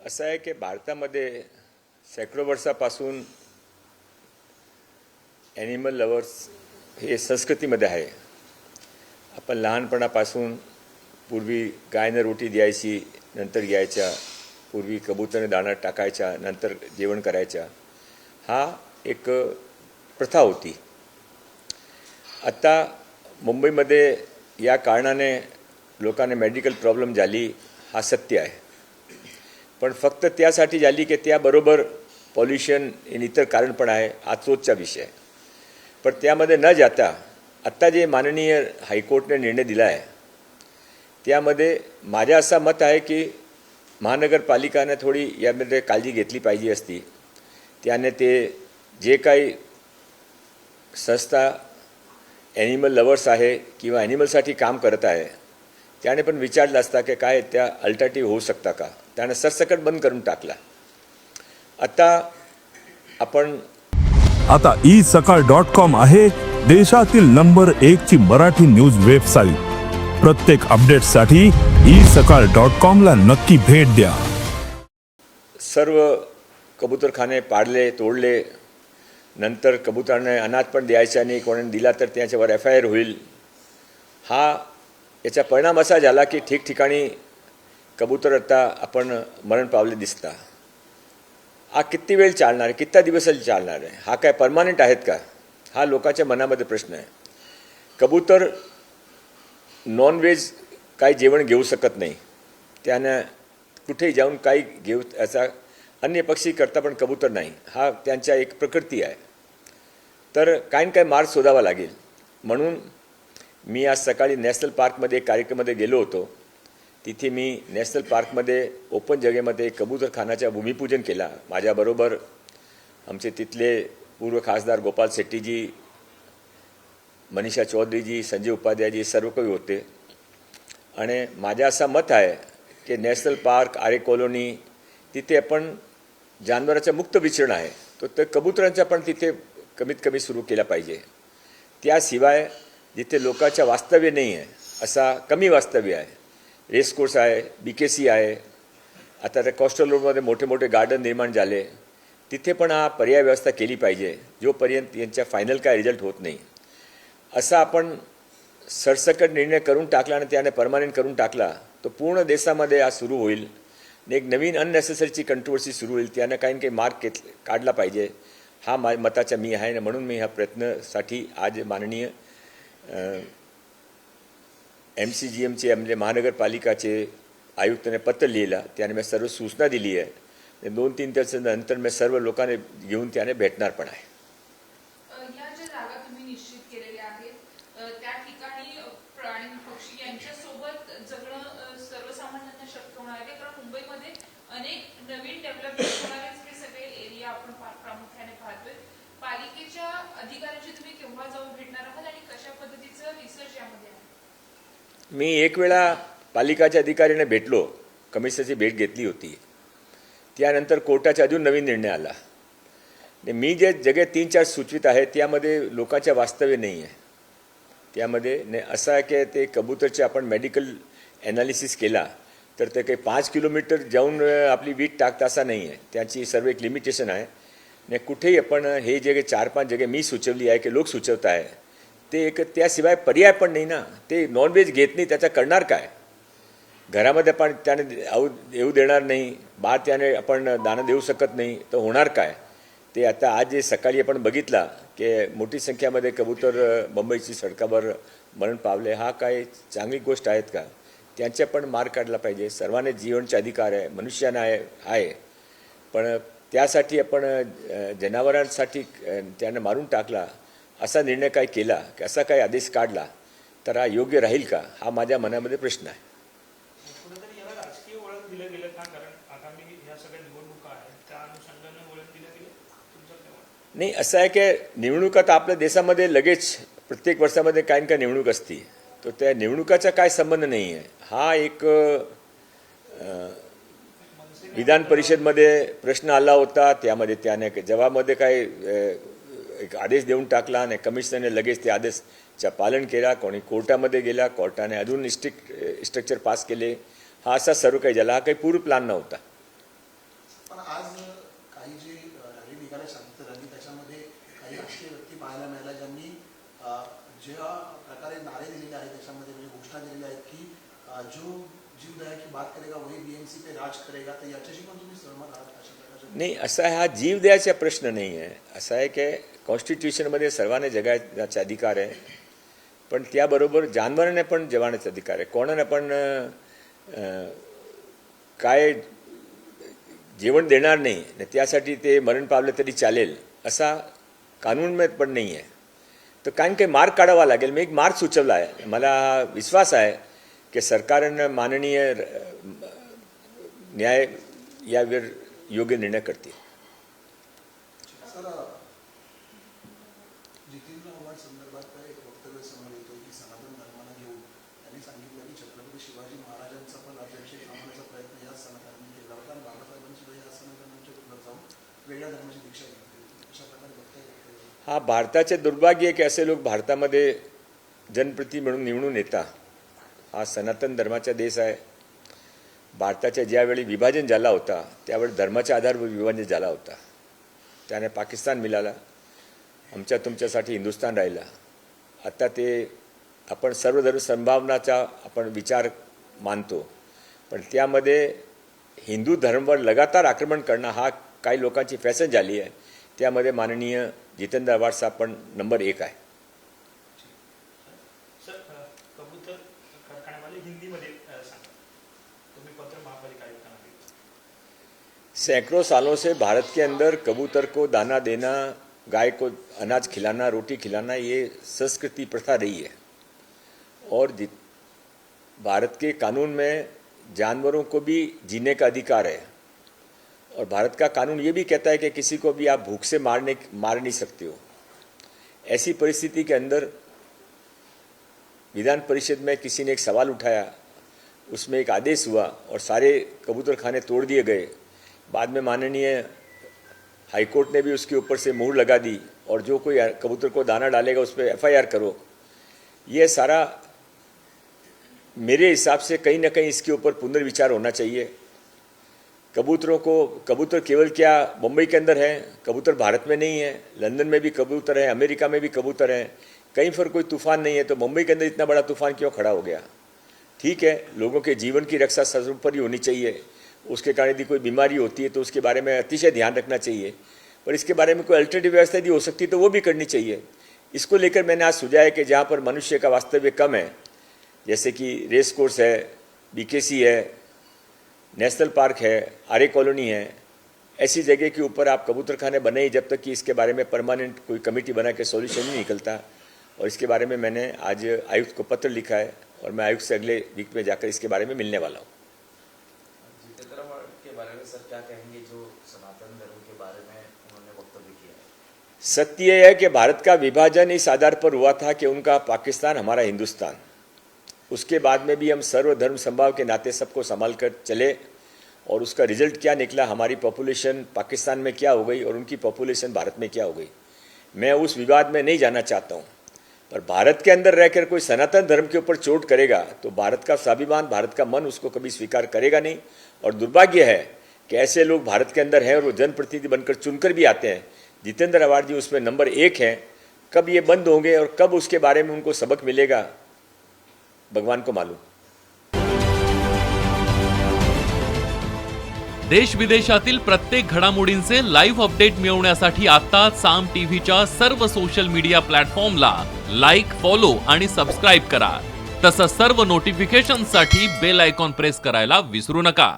असं आहे की भारतामध्ये शेकडो वर्षापासून ॲनिमल लवर्स हे संस्कृतीमध्ये आहे. आपण लहानपणापासून पूर्वी गायनं रोटी द्यायची नंतर घ्यायच्या पूर्वी कबूतरने दाणा टाकायच्या नंतर जेवण करायच्या. हा एक प्रथा होती. आत्ता मुंबईमध्ये या कारणाने लोकांना मेडिकल प्रॉब्लेम झाली हा सत्य आहे. पण फक्त त्यासाठी झाली की त्याबरोबर पॉल्युशन इन इतर कारण पण आहे हा तोचचा विषय आहे. पण त्यामध्ये न जाता आत्ता जे माननीय हायकोर्टने निर्णय दिला आहे त्यामध्ये माझ्या असं मत आहे की महानगरपालिकाने थोडी यामध्ये काळजी घेतली पाहिजे असती. त्याने ते जे काही संस्था ॲनिमल लवर्स आहे किंवा ॲनिमलसाठी काम करत आहे त्याने पण विचारलं असता की काय त्या अल्टरनेटिव्ह होऊ शकता का? त्याने सरसकट बंद करून टाकला. आता आपण आता ई सकाळ डॉट कॉम आहे देशातील नंबर एक ची मराठी न्यूज वेबसाईट. प्रत्येक अपडेटसाठी ई सकाळ डॉट कॉम ला नक्की भेट द्या. सर्व कबूतरखाने पाडले तोडले. नंतर कबुतराने अनाथ पण द्यायचा नाही कोणाने दिला तर त्याच्यावर एफ आय आर होईल. हा याचा परिणाम असा झाला की ठिकठिकाणी कबूतर आता आपण मरण पावले दिसता. हा किती वेळ चालणार आहे? किती दिवस चालणार आहे? हा काय परमानंट आहेत का? हा लोकांच्या मनामध्ये प्रश्न आहे. कबूतर नॉनव्हेज काही जेवण घेऊ शकत नाही. त्यानं कुठेही जाऊन काही घेऊ याचा अन्य पक्षी करता पण कबूतर नाही. हा त्यांच्या एक प्रकृती आहे. तर काय ना काय मार्ग शोधावा लागेल. म्हणून मी आज सकाळी नॅशनल पार्कमध्ये एक कार्यक्रमामध्ये गेलो होतो. तिथे मी नॅशनल पार्कमध्ये ओपन जगेमध्ये कबूतरखानाच्या भूमिपूजन केला. माझ्याबरोबर आमचे तिथले पूर्व खासदार गोपाल शेट्टीजी मनीषा चौधरीजी संजय उपाध्यायजी सर्व काही होते. आणि माझं असं मत आहे की नॅशनल पार्क आरे कॉलोनी तिथे आपण जानवराचं मुक्त विचरण आहे. तो तर कबुतरांचा पण तिथे कमीत कमी सुरू केला पाहिजे. त्याशिवाय जिथे लोकांचं वास्तव्य नाही आहे असा कमी वास्तव्य आहे. रेस कोर्स आहे बी के सी आहे. आता त्या कॉस्टल रोडमध्ये मोठे मोठे गार्डन निर्माण झाले. तिथे पण हा पर्याय व्यवस्था केली पाहिजे जोपर्यंत यांच्या फायनल काय रिझल्ट होत नाही. असा आपण सरसकट निर्णय करून टाकला आणि त्याने परमानंट करून टाकला तो पूर्ण देशामध्ये आज सुरू होईल. आणि एक नवीन अननेसेसरीची कंट्रोवर्सी सुरू होईल त्यानं काही ना काही मार्क घेत काढला पाहिजे. हा मा मताचा मी आहे म्हणून मी ह्या प्रयत्नासाठी आज माननीय एम सी जी एमचे म्हणजे महानगरपालिकाचे आयुक्ताने पत्र लिहिलं. त्याने मी सर्व सूचना दिली आहे. दोन तीन तासानंतर मी सर्व लोकांना घेऊन त्याने भेटणार पण आहे. पालिकेच्या अधिकाऱ्यांशी तुम्ही केव्हा जाऊन भेटणार आहात आणि कशा पद्धतीचं रिसर्च यामध्ये आहे मी एक वेळा पालिकाच्या अधिकाऱ्याने भेटलो. कमिशनरची भेट घेतली होती. त्यानंतर कोर्टाचा अजून नवीन निर्णय आला. मी जे जगे तीन चार सूचित आहे त्यामध्ये लोकांच्या वास्तव्य नाही आहे त्यामध्ये ने असं आहे की ते कबूतरचे आपण मेडिकल ॲनालिसिस केला तर ते काही पाच किलोमीटर जाऊन आपली वीट टाकता असा नाही आहे त्याची सर्व एक लिमिटेशन आहे. ने कुठेही आपण हे जे चार पाच जगे मी सुचवली आहे की लोक सुचवत आहे ते एक त्याशिवाय पर्याय पण नाही ना. ते नॉनव्हेज घेत नाही त्याचा करणार काय? घरामध्ये पण त्याने आऊ येऊ देणार नाही. बाहेर त्याने आपण दाणं देऊ शकत नाही तर होणार काय? ते आता आज जे सकाळी आपण बघितला की मोठी संख्यामध्ये कबूतर मुंबईची सडकावर मरण पावले हा काय चांगली गोष्ट आहेत का? त्यांच्या पण मार्ग काढला पाहिजे. सर्वांना जीवनचा अधिकार आहे मनुष्यानं आहे आहे. पण त्यासाठी आपण जनावरांसाठी त्यांना त्यानं मारून टाकला. असा निर्णय काय केला की असा काही आदेश काढला तर हा योग्य राहील का? हा माझ्या मनामध्ये प्रश्न आहे. काय? नाही असं आहे की निवडणुका तर आपल्या देशामध्ये लगेच प्रत्येक वर्षामध्ये काही ना काही निवडणूक असते. तर त्या निवडणुकाचा काय संबंध नाही आहे. हा एक विधान परिषदमध्ये प्रश्न आला होता त्यामध्ये त्याने जवाबमध्ये काय अ, एक आदेश देऊन टाकला आणि कमिशनरने लगेच ते आदेशच्या पालन केला. कोणी कोर्टामध्ये गेला कोर्टाने अजून स्ट्रिक्ट स्ट्रक्चर पास केले. हा असा सर्व काही झाला. हा काही पूर्व प्लॅन नव्हता. नाही असा हा जीवदयाचा प्रश्न नाही आहे. असा आहे की कॉन्स्टिट्यूशनमध्ये सर्वांना जगायचा अधिकार आहे. पण त्याबरोबर जानवरांना पण जगण्याचा अधिकार आहे. कोणाने पण काय जेवण देणार नाही आणि त्यासाठी ते मरण पावलं तरी चालेल असा कानून पण नाही आहे. तर कारण काही मार्ग काढावा लागेल. मी एक मार्ग सुचवला आहे. मला विश्वास आहे की सरकारनं माननीय न्याय यावर योग्य निर्णय करतील सर जितेंद्र आव्हाड संदर्भात एक वक्तव्य समोर येतो की सनातन धर्माला घेऊन त्यांनी सांगितलं की छत्रपती शिवाजी महाराजांचा पण राज्याभिषेक थांबवण्याचा प्रयत्न या सनातनांनी केला होता. आणि बाबासाहेबांनी सुद्धा या सनातनांच्या विरोधात जाऊन वेगळ्या धर्माची दीक्षा घेतली अशा प्रकारे वक्तव्य केलं. हा भारताचे दुर्भाग्य की असे लोक भारतामध्ये जनप्रती म्हणून निवडून येतात हा सनातन धर्माचा देश आहे. भारताच्या ज्यावेळी विभाजन झाला होता त्यावेळी धर्माच्या आधारवर विभाजन झाला होता. त्याने पाकिस्तान मिळाला. आमच्या तुमच्यासाठी हिंदुस्थान राहिला. आता ते आपण सर्व धर्म संभावनाचा आपण विचार मानतो. पण त्यामध्ये हिंदू धर्मावर लगातार आक्रमण करणं हा काही लोकांची फॅशन झाली आहे. त्यामध्ये माननीय जितेंद्र आव्हाड साहेब पण नंबर एक आहे. सैकड़ों सालों से भारत के अंदर कबूतर को दाना देना गाय को अनाज खिलाना, रोटी खिलाना, ये संस्कृति प्रथा रही है। और भारत के कानून में जानवरों को भी जीने का अधिकार है। और भारत का कानून ये भी कहता है कि किसी को भी आप भूख से मारने, मार नहीं सकते हो। ऐसी परिस्थिति के अंदर विधान परिषद में किसी ने एक सवाल उठाया। उसमें एक आदेश हुआ और सारे कबूतर खाने तोड़ दिए गए। बाद में माननीय हाईकोर्ट ने भी उसके ऊपर से मुहर लगा दी और जो कोई कबूतर को दाना डालेगा उस पर एफ़ करो। ये सारा मेरे हिसाब से कहीं ना कहीं इसके ऊपर पुनर्विचार होना चाहिए। कबूतरों को, कबूतर केवल क्या मुंबई के अंदर है, कबूतर भारत में नहीं है, लंदन में भी कबूतर है, अमेरिका में भी कबूतर है, कहीं पर कोई तूफ़ान नहीं है तो मुंबई के अंदर इतना बड़ा तूफ़ान क्यों खड़ा हो गया? ठीक है, लोगों के जीवन की रक्षा सर्वोपरि होनी चाहिए। उसके कारण यदि कोई बीमारी होती है तो उसके बारे में अतिशय ध्यान रखना चाहिए। पर इसके बारे में कोई अल्टरनेटिव व्यवस्था यदि हो सकती है तो वो भी करनी चाहिए। इसको लेकर मैंने आज सुझाया कि जहाँ पर मनुष्य का वास्तव्य कम है, जैसे कि रेस कोर्स है बीकेसी है नेशनल पार्क है आर्य कॉलोनी है, ऐसी जगह के ऊपर आप कबूतर खाने बने ही जब तक कि इसके बारे में परमानेंट कोई कमेटी बना के सोल्यूशन नहीं निकलता। और इसके बारे में मैंने आज आयुक्त को पत्र लिखा है और मैं आयुक्त से अगले वीक में जाकर इसके बारे में मिलने वाला हूँ जितेंद्र आव्हाड के बारे में सर क्या कहेंगे जो सनातन धर्म के बारे में उन्होंने वक्तव्य किया है? सत्य यह है कि भारत का विभाजन इस आधार पर हुआ था कि उनका पाकिस्तान हमारा हिंदुस्तान। उसके बाद में भी हम सर्वधर्म संभाव के नाते सबको संभाल कर चले और उसका रिज़ल्ट क्या निकला, हमारी पॉपुलेशन पाकिस्तान में क्या हो गई और उनकी पॉपुलेशन भारत में क्या हो गई, मैं उस विवाद में नहीं जाना चाहता हूँ। पर भारत के अंदर रहकर कोई सनातन धर्म के ऊपर चोट करेगा तो भारत का स्वाभिमान, भारत का मन उसको कभी स्वीकार करेगा नहीं। और दुर्भाग्य है कि ऐसे लोग भारत के अंदर हैं और वो जनप्रतिनिधि बनकर चुनकर भी आते हैं। जितेंद्र अवार्ड जी उसमें नंबर एक हैं। कब ये बंद होंगे और कब उसके बारे में उनको सबक मिलेगा, भगवान को मालूम। देश विदेशातील प्रत्येक घडामोडींचे लाईव्ह अपडेट मिळवण्यासाठी आता साम टीव्हीच्या सर्व सोशल मीडिया प्लॅटफॉर्मला लाईक फॉलो आणि सबस्क्राईब करा. तसंच सर्व नोटिफिकेशनसाठी बेल आयकॉन प्रेस करायला विसरू नका.